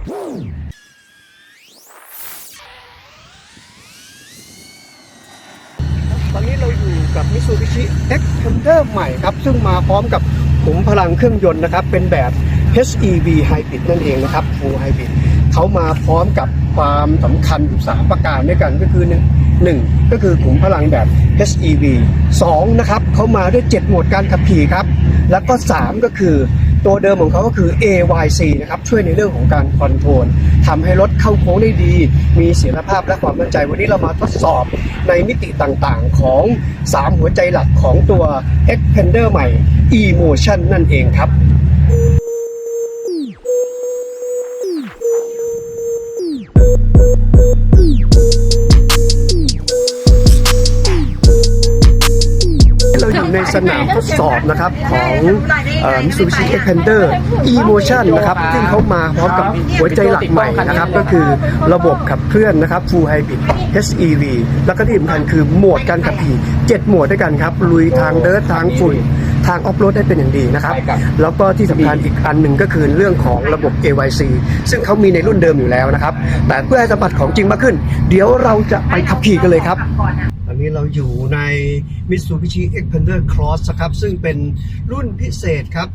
ตอนนี้เราอยู่กับ Mitsubishi Xpander ใหม่ครับ ซึ่งมาพร้อมกับขุมพลังเครื่องยนต์นะครับ เป็นแบบ HEV Hybrid นั่นเองนะครับ Full Hybrid เขามาพร้อมกับความสำคัญอยู่3ประการด้วยกันก็คือหนึ่งหนึ่งก็คือขุมพลังแบบ HEV 2 นะครับเขามาด้วย 7 โหมดการขับขี่ครับ แล้วก็ 3 ก็คือ ตัวเดิมของเขาก็คือ AYC นะครับช่วยในเรื่องของการคอนโทรลทำให้รถเข้าโค้งได้ดี มีเสถียรภาพและความมั่นใจ วันนี้เรามาทดสอบในมิติต่างๆของ 3 หัวใจหลักของตัว Xpander ใหม่ eMotion นั่นเองครับเในสนามทดสอบนะครับของเอ่อ Mitsubishi Xpander eMotion นะครับซึ่งเขามาพร้อมกับหัวใจหลักใหม่นะครับ ก็คือระบบขับเคลื่อนนะครับ Full Hybrid HEV แล้วก็ที่สำคัญคือโหมดการขับขี่ 7 โหมดด้วยกันครับ ลุยทางเดิร์ททางฝุ่นทางออฟโรดได้เป็นอย่างดีนะครับ แล้วก็ที่สำคัญอีกอันหนึ่งก็คือเรื่องของระบบ AYC ซึ่งเขามีในรุ่นเดิมอยู่แล้วนะครับ แต่เพื่อให้สัมผัสของจริงมากขึ้น เดี๋ยวเราจะไปขับขี่กันเลยครับ นี้เราอยู่ใน Mitsubishi Xpander Cross ครับ ซึ่งเป็นรุ่นพิเศษครับ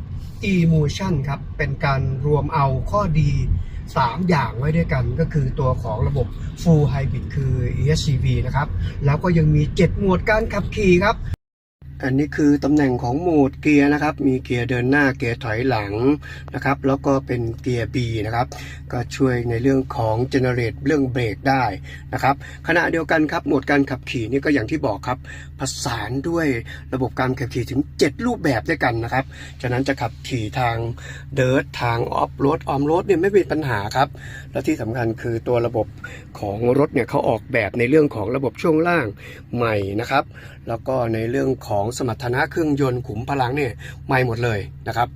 e-motion ครับ เป็นการรวมเอาข้อดี 3 อย่างไว้ด้วยกันก็คือตัวของระบบ Full Hybrid คือ ESCV นะครับ แล้วก็ยังมี 7 หมวดการขับขี่ครับ อันนี้คือตำแหน่งของโหมดเกียร์นะครับ มีเกียร์เดินหน้าเกียร์ถอยหลังนะครับ แล้วก็เป็นเกียร์ B นะครับ ก็ช่วยในเรื่องของ generate เรื่องเบรกได้นะครับ ขณะเดียวกันครับโหมดการขับขี่นี่ก็อย่างที่บอกครับผสานด้วยระบบการขับขี่ถึง 7 รูปแบบด้วยกันนะครับ ฉะนั้นจะขับขี่ทางเดิร์ททางออฟโรดออมโรดเนี่ยไม่มีปัญหาครับ และที่สำคัญคือตัวระบบของรถเนี่ยเขาออกแบบในเรื่องของระบบช่วงล่างใหม่นะครับ แล้วก็ในเรื่องของสมรรถนะเครื่องยนต์ขุมพลังเนี่ยใหม่หมดเลยนะครับ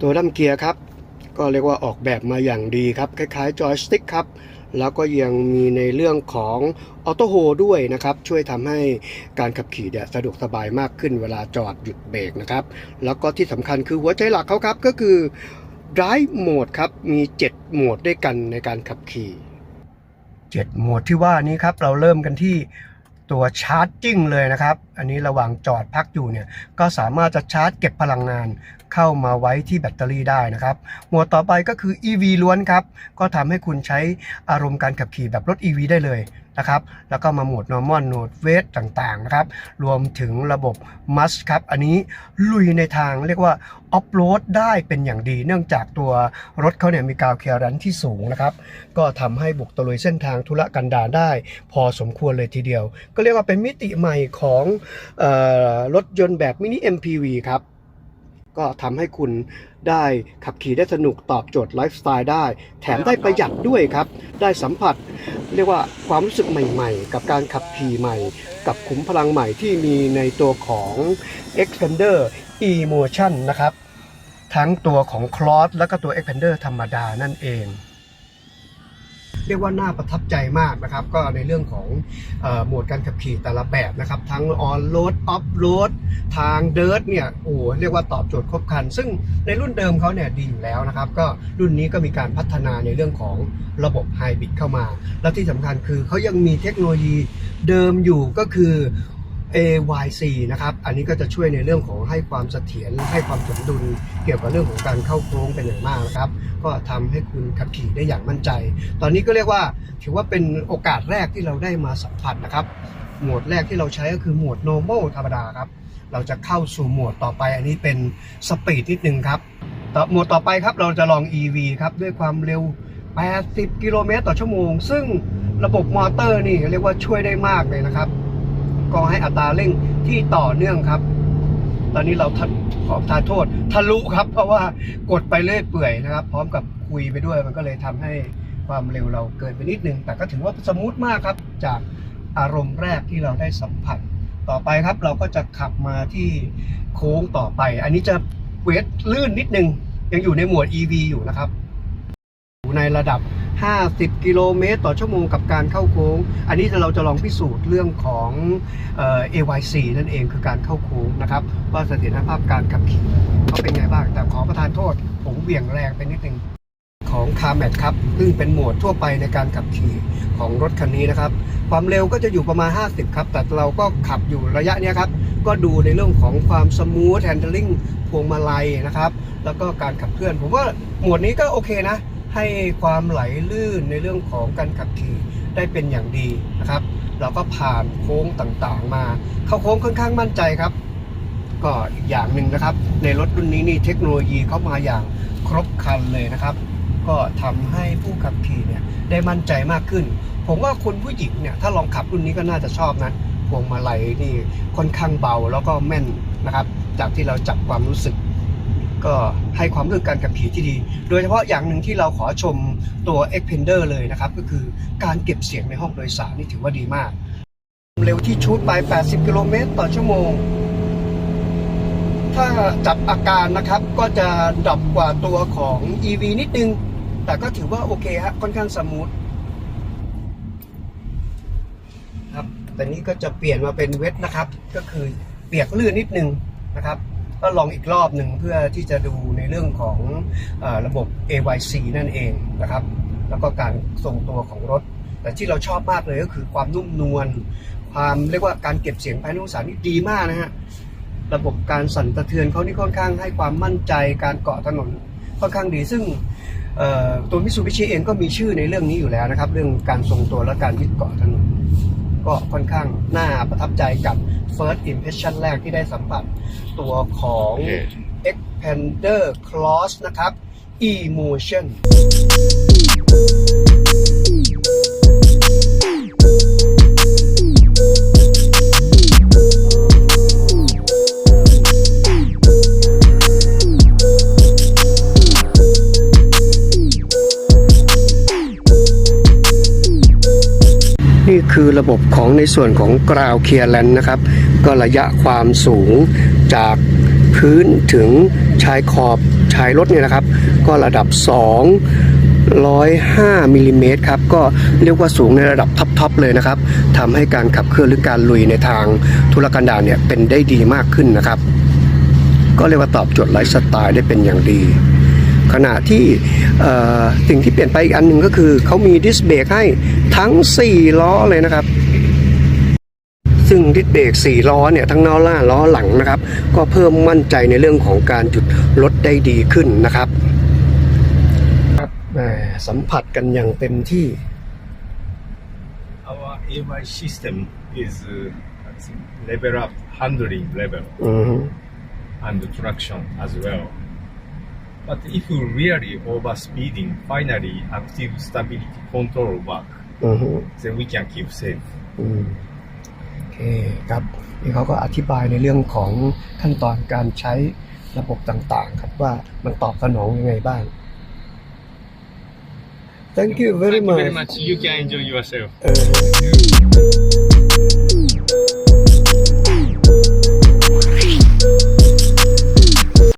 ตัวดั้มเกียร์ครับ ก็เรียกว่าออกแบบมาอย่างดีครับ คล้ายๆจอยสติ๊กครับแล้วก็ยังมีในเรื่องของออโต้โฮด้วยนะครับ ช่วยทำให้การขับขี่เนี่ยสะดวกสบายมากขึ้นเวลาจอดหยุดเบรกนะครับ แล้วก็ที่สำคัญคือหัวใจหลักเขาครับ ก็คือ Drive Mode ครับ มี 7 โหมดด้วยกันในการขับขี่ 7 โหมดที่ว่านี้ครับ เราเริ่มกันที่ตัวชาร์จจิ้งเลยนะครับ อันนี้ระหว่างจอดพักอยู่เนี่ยก็สามารถจะชาร์จเก็บพลังงานเข้ามาไว้ที่แบตเตอรี่ได้นะครับ หมวดต่อไปก็คือ EV ล้วนครับ ก็ทำให้คุณใช้อารมณ์การขับขี่แบบรถ EV ได้เลยนะครับ แล้วก็มาโหมด normal โหมด w e i g ต่างๆนะครับ รวมถึงระบบ must ครับ อันนี้ลุยในทางเรียกว่า off road ได้เป็นอย่างดี เนื่องจากตัวรถเขาเนี่ยมีกาวเคลียรันที่สูงนะครับ ก็ทำให้บุกตะลุยเส้นทางธุระกันดารได้ พอสมควรเลยทีเดียว ก็เรียกว่าเป็นมิติใหม่ของรถยนต์แบบมินิ MPV ครับ ก็ทำให้คุณได้ขับขี่ได้สนุกตอบโจทย์ไลฟ์สไตล์ได้ แถมได้ประหยัดด้วยครับ ได้สัมผัสเรียกว่าความรู้สึกใหม่ๆ กับการขับขี่ใหม่ กับขุมพลังใหม่ที่มีในตัวของ Xpander eMotion นะครับ ทั้งตัวของ Cross แล้วก็ตัว Xpander ธรรมดานั่นเอง เรียกว่าน่าประทับใจมากนะครับ ก็ในเรื่องของโหมดการขับขี่แต่ละแบบนะครับ ทั้งออนโรดออฟโรดทางเดิร์ทเนี่ยโอ้เรียกว่าตอบโจทย์ครบครัน ซึ่งในรุ่นเดิมเขาเนี่ยดีอยู่แล้วนะครับ ก็รุ่นนี้ก็มีการพัฒนาในเรื่องของระบบไฮบริดเข้ามา และที่สำคัญคือเขายังมีเทคโนโลยีเดิมอยู่ก็คือ AYC นะครับ อันนี้ก็จะช่วยในเรื่องของให้ความเสถียรให้ความสมดุล เกี่ยวกับเรื่องของการเข้าโค้งเป็นอย่างมากนะครับ ก็ทำให้คุณขับขี่ได้อย่างมั่นใจ ตอนนี้ก็เรียกว่าถือว่าเป็นโอกาสแรกที่เราได้มาสัมผัสนะครับ โหมดแรกที่เราใช้ก็คือโหมด normal ธรรมดาครับ เราจะเข้าสู่โหมดต่อไป อันนี้เป็นสปีดนิดนึงครับต่อโหมดต่อไปครับเราจะลอง EV ครับด้วยความเร็ว 80 กิโลเมตรต่อชั่วโมง ซึ่งระบบมอเตอร์นี่เรียกว่าช่วยได้มากเลยนะครับ ก็ให้อัตราเร่งที่ต่อเนื่องครับ ตอนนี้เราทัดขอทานโทษทะลุครับ เพราะว่ากดไปเรื่อยเปื่อยนะครับ พร้อมกับคุยไปด้วยมันก็เลยทำให้ความเร็วเราเกินไปนิดนึง แต่ก็ถือว่าสมูทมากครับ จากอารมณ์แรกที่เราได้สัมผัส ต่อไปครับเราก็จะขับมาที่โค้งต่อไป อันนี้จะเวทลื่นนิดนึงยังอยู่ในหมวด EV อยู่นะครับ ในระดับ 50 กิโลเมตร ต่อชั่วโมงกับการเข้าโค้ง อันนี้เราจะลองพิสูจน์เรื่องของเอ่อ AYC นั่นเองคือการเข้าโค้งนะครับ ว่าเสถียรภาพการขับขี่เขาเป็นไงบ้าง แต่ขอประทานโทษ ผมเหวี่ยงแรงไปนิดนึงของ c a r m a t ครับซึ่งเป็นโหมดทั่วไปในการขับขี่ของรถคันนี้นะครับ ความเร็วก็จะอยู่ประมาณ 50 ครับ แต่เราก็ขับอยู่ระยะนี้ครับ ก็ดูในเรื่องของความสมูทแฮนด์ลิงพวงมาลัยนะครับ แล้วก็การขับเคลื่อน ผมว่าโหมดนี้ก็โอเคนะ ให้ความไหลลื่นในเรื่องของการขับขี่ได้เป็นอย่างดีนะครับ เราก็ผ่านโค้งต่างๆ มาเข้าโค้งค่อนข้างมั่นใจครับ ก็อีกอย่างหนึ่งนะครับ ในรถรุ่นนี้นี่เทคโนโลยีเข้ามาอย่างครบครันเลยนะครับ ก็ทำให้ผู้ขับขี่เนี่ยได้มั่นใจมากขึ้น ผมว่าคนผู้หญิงเนี่ยถ้าลองขับรุ่นนี้ก็น่าจะชอบนะพวงมาลัยนี่ค่อนข้างเบาแล้วก็แม่นนะครับ จากที่เราจับความรู้สึก ก็ให้ความรู้การขับขี่ที่ดี โดยเฉพาะอย่างหนึ่งที่เราขอชมตัว e x p e n d e r เลยนะครับ ก็คือการเก็บเสียงในห้องโดยสารนี่ถือว่าดีมาก เร็วที่ชูดไป 80 กิโลเมตรต่อชั่วโมง ถ้าจับอาการนะครับก็จะดรอปกว่าตัวของ EV นิดนึง แต่ก็ถือว่าโอเคฮะค่อนข้างสมูทครับแต่นี้ก็จะเปลี่ยนมาเป็นเวทนะครับ ก็คือเปียกลื่นนิดนึงนะครับ ก็ลองอีกรอบหนึ่งเพื่อที่จะดูในเรื่องของอระบบ AYC นั่นเองนะครับ แล้วก็การทรงตัวของรถ แต่ที่เราชอบมากเลยก็คือความนุ่มนวลความเรียกว่าการเก็บเสียงภายในห้องสารนี่ดีมากนะฮะระบบการสั่นสะเทือนเขานี่ค่อนข้างให้ความมั่นใจการเกาะถนนค่อนข้างดีซึ่งตัวมิ t ูบิชิเองก็มีชื่อในเรื่องนี้อยู่แล้วนะครับ เรื่องการทรงตัวและการยึดเกาะถนนก็ค่อนข้างน่าประทับใจกับ first impression แรกที่ได้สัมผัสตัวของ Expander Cross นะครับ Emotion คือระบบของในส่วนของกราวเคลียร์แลนนะครับ ก็ระยะความสูงจากพื้นถึงชายขอบชายรถเนี่ยนะครับ ก็ระดับ205มิลลิเมตรครับก็เรียกว่าสูงในระดับท็อปๆเลยนะครับทำให้การขับเคลื่อนหรือการลุยในทางธุรกันดารเนี่ยเป็นได้ดีมากขึ้นนะครับ ก็เรียกว่าตอบโจทย์ไลฟ์สไตล์ได้เป็นอย่างดี ขณะที่เอ่อสิ่งที่เปลี่ยนไปอีกอันหนึ่งก็คือเขามีดิสเบรกให้ทั้ง 4 ล้อเลยนะครับ ซึ่งดิสเบรก4 ล้อเนี่ย ทั้งล้อหน้าล้อหลังนะครับ ก็เพิ่มมั่นใจในเรื่องของการหยุดรถได้ดีขึ้นนะครับครับแหมสัมผัสกันอย่างเต็มที่ Our AY system is uh, level up handling level อือฮึ and traction as well. But if you really over speeding, finally active stability control work, อือฮึ then we can keep safe. อืมโอเคครับนี่เขาก็อธิบายในเรื่องของขั้นตอนการใช้ระบบต่างๆ ครับว่ามันตอบสนองยังไงบ้าง Thank you very Thank you much very much. You can enjoy yourself. เออ